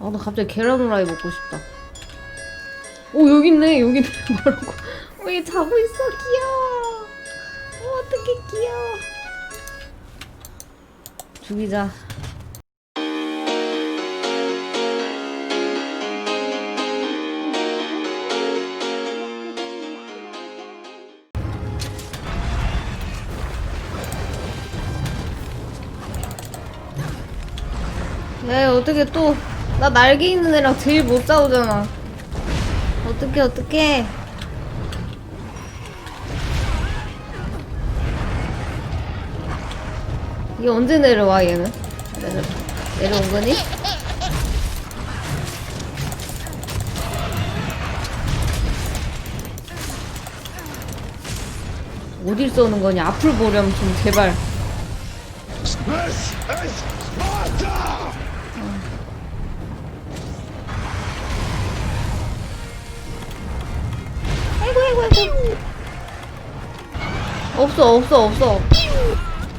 아, 나 갑자기 계란 후라이 먹고 싶다. 오, 여기 있네, 여기 있네. 말고. 어, 얘 자고 있어, 귀여워. 어, 어떡해, 귀여워. 죽이자. 야, 어떻게 또, 나 날개 있는 애랑 제일 못 싸우잖아. 어떡해, 어떡해. 이게 언제 내려와, 얘는? 내려, 내려온 거니? 어딜 쏘는 거냐? 앞을 보렴, 좀, 제발. 없어 없어 없어.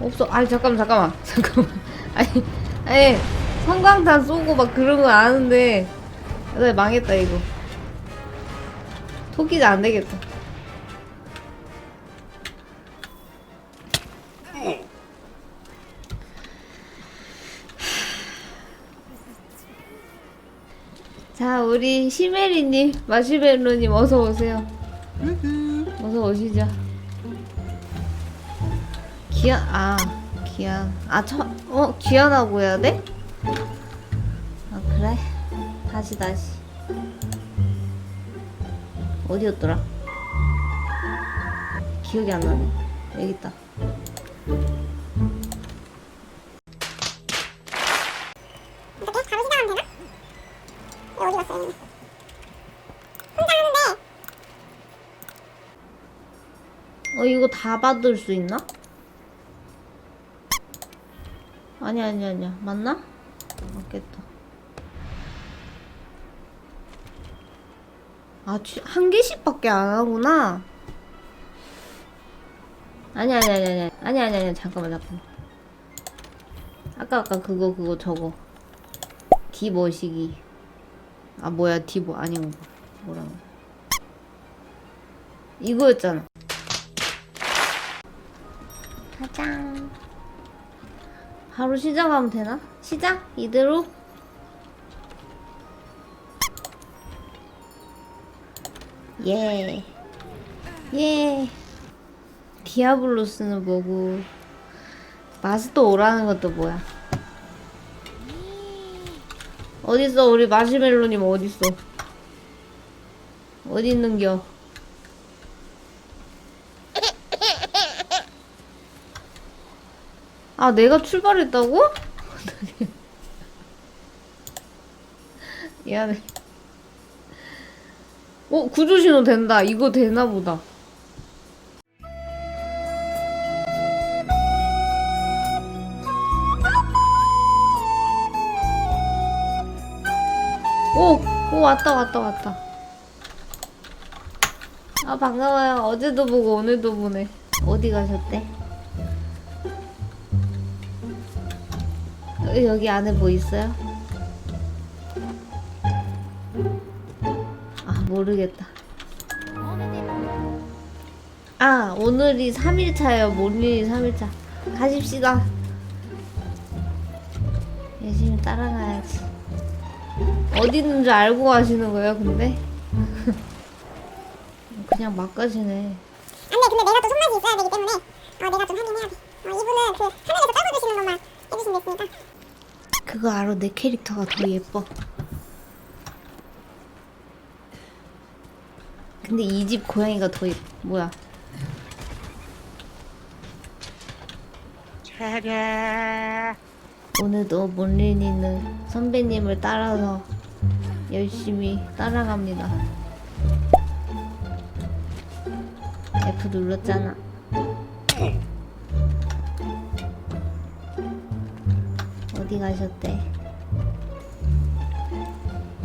없어. 아니 잠깐만 잠깐만. 잠깐만. 아니 아니 성광탄 쏘고 막 그런 거 아는데. 나 망했다 이거. 토끼자 안 되겠다. 자 우리 시메리님 마시멜로님 어서 오세요 어서 오시죠. 기한 아 기한 아저어 기한하고 해야 돼? 아 그래 다시 다시 어디였더라? 기억이 안 나네. 여기 있다. 어떻게? 바로 시작하면 되나? 왜 어디 갔어요? 얘는? 혼자 하는데 어 이거 다 받을 수 있나? 아니 아니 아니야 맞나? 맞겠다. 아한 개씩 밖에 안 하구나. 아니 아니 아니 아니 아니 아니 아니 잠깐만 잠깐만. 아까 아까 그거 그거 저거 D 머시기. 아 뭐야 뭐 아니고 뭐라고? 이거였잖아. 가장 바로 시작하면 되나? 시작? 이대로? 예. 예. 디아블로스는 뭐고 마스터 오라는 것도 뭐야? 어딨어 우리 마시멜로님 어딨어? 어디 있는겨? 아, 내가 출발했다고? 미안해. 어, 구조신호 된다. 이거 되나 보다. 오! 오, 왔다, 왔다, 왔다. 아, 반가워요. 어제도 보고 오늘도 보네. 어디 가셨대? 여기 안에 뭐 있어요? 아 모르겠다. 아 오늘이 3일차예요. 모일이 3일차. 가십시다. 열심히 따라가야지. 어디 있는 줄 알고 가시는 거예요 근데? 그냥 막 가시네. 안돼 근데 내가 또 손맛이 있어야 되기 때문에 어 내가 좀 하긴 해야 돼. 어, 이분은 그 화면에서 떨궈주시는 것만 해주시면 됐으니까 그거 알아? 내 캐릭터가 더 예뻐. 근데 이 집 고양이가 더 예뻐 뭐야? 오늘도 몰린이는 선배님을 따라서 열심히 따라갑니다. F 눌렀잖아 어디 가셨대?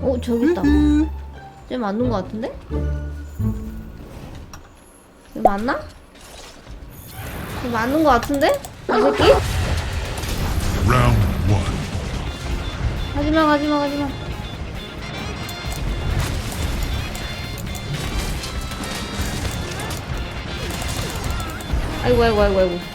어 저기 있다. 쟤 맞는 것 같은데? 쟤 맞나? 쟤 맞는 것 같은데? 이 새끼? 가지마 가지마 가지마 아이고 아이고 아이고 아이고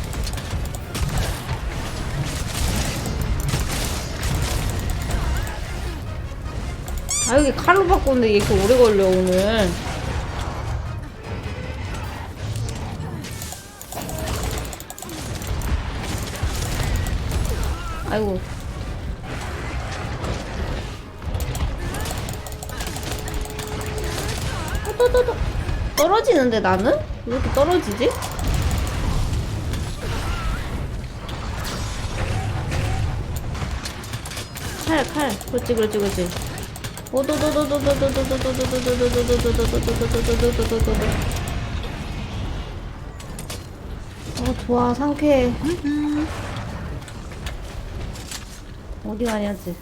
아 여기 칼로 바꾸는데 이렇게 오래 걸려 오늘 아이고 어, 또, 또, 또. 떨어지는데 나는? 왜 이렇게 떨어지지? 칼, 칼. 그렇지, 그렇지, 그렇지. 어, 좋아, 상쾌해. 어디 가냐지?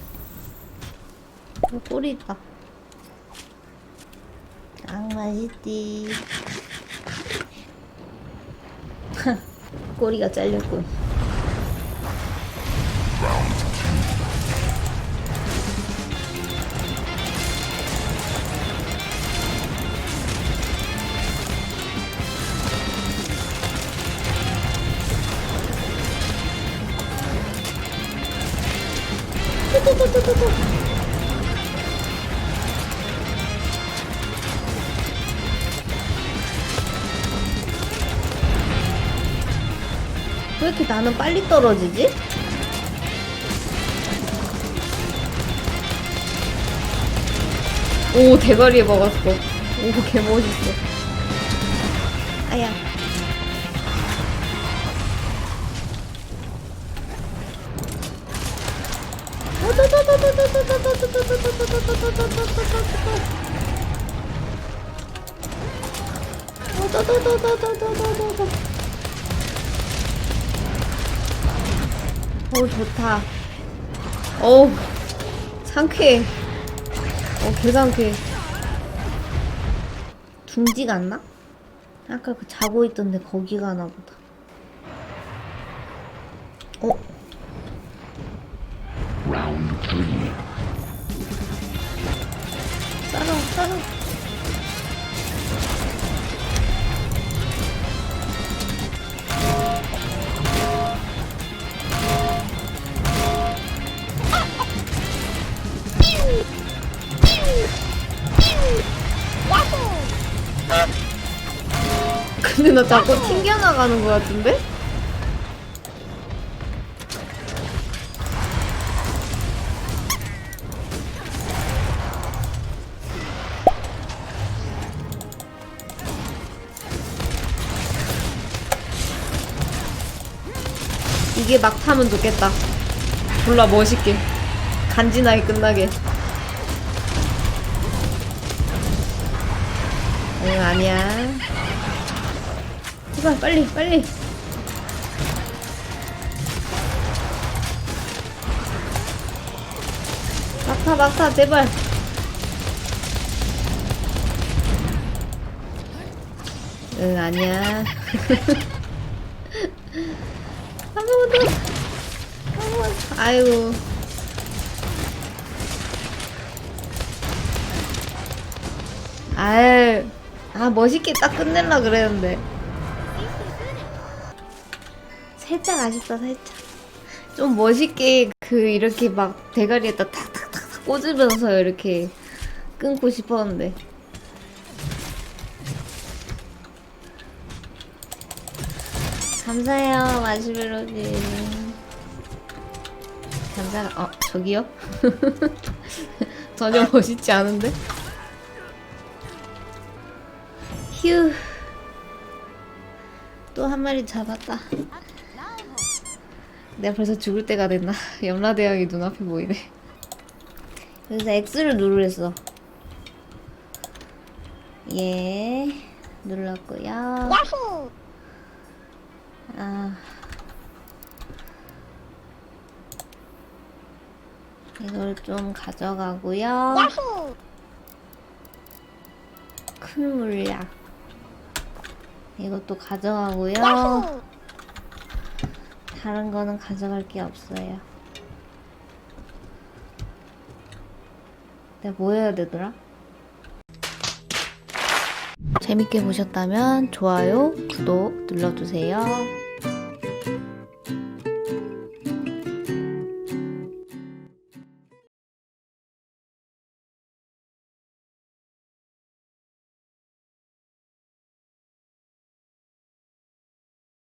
어, 꼬리 있다. 아, 맛있디. 꼬리가 잘렸군. 왜 이렇게 나는 빨리 떨어지지? 오 대가리에 먹었어. 오 개멋있어. 아야. 오 좋다. 어우 상쾌해. 어 개상쾌해. 둥지가 안 나? 아까 그 자고 있던데 거기 가나 보다. 어? Round three. 따라 따라. 근데 나 자꾸 튕겨나가는 것 같은데? 이게 막 타면 좋겠다. 졸라 멋있게. 간지나게 끝나게. 응, 아니야. 제발, 빨리, 빨리. 막타, 막타, 제발. 응, 아니야. 아이고. 아유. 아, 멋있게 딱 끝낼라 그랬는데. 살짝 아쉽다, 살짝. 좀 멋있게 그 이렇게 막 대가리에다 탁탁탁 꽂으면서 이렇게 끊고 싶었는데. 감사해요, 마시멜로님. 감사, 어, 저기요? 전혀 멋있지 않은데? 휴. 또 한 마리 잡았다. 내가 벌써 죽을 때가 됐나? 염라대왕이 눈앞에 보이네. 그래서 X를 누르랬어. 예, 눌렀고요. 야호 아. 이걸 좀 가져가고요. 야호 큰 물약. 이것도 가져가고요. 야호 다른 거는 가져갈 게 없어요. 내가 뭐 해야 되더라? 재밌게 보셨다면 좋아요, 구독 눌러주세요.